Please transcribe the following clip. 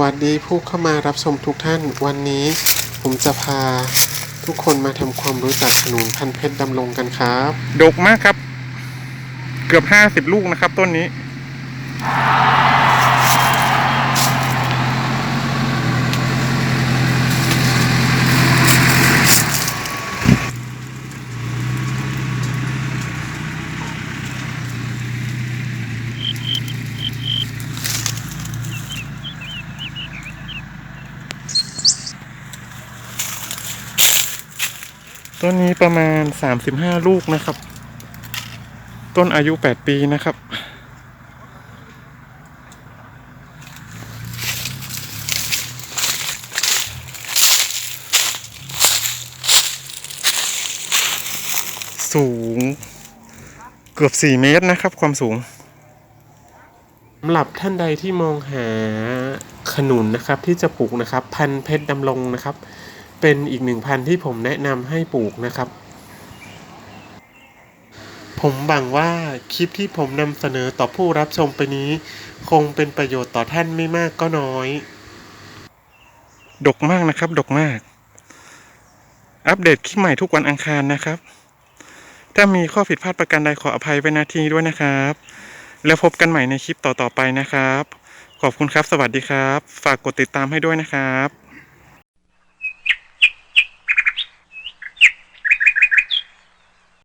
วัสดีผู้เข้ามารับชมทุกท่าน วันนี้ผมจะพาทุกคนมาทำความรู้จักขนุนพันเพชรดำรงกันครับ ดกมากครับ เกือบห้าสิบลูกนะครับต้นนี้ ต้นนี้ประมาณสามสิบห้าลูกนะครับ ต้นอายุแปดปีนะครับ สูงเกือบสี่เมตรนะครับ ความสูงสำหรับท่านใดที่มองหาขนุนนะครับที่จะปลูกนะครับ พันเพชรดำรงนะครับ เป็นอีกหนึ่งพันธุ์ที่ผมแนะนำให้ปลูกนะครับ ผมหวังว่าคลิปที่ผมนำเสนอต่อผู้รับชมไปนี้ คงเป็นประโยชน์ต่อท่านไม่มากก็น้อย ดกมากนะครับ ดกมาก อัปเดตคลิปใหม่ทุกวันอังคารนะครับ ถ้ามีข้อผิดพลาดประการใดขออภัยไว้ณที่นี้ด้วยนะครับ แล้วพบกันใหม่ในคลิปต่อๆไปนะครับ ขอบคุณครับ สวัสดีครับ ฝากกดติดตามให้ด้วยนะครับ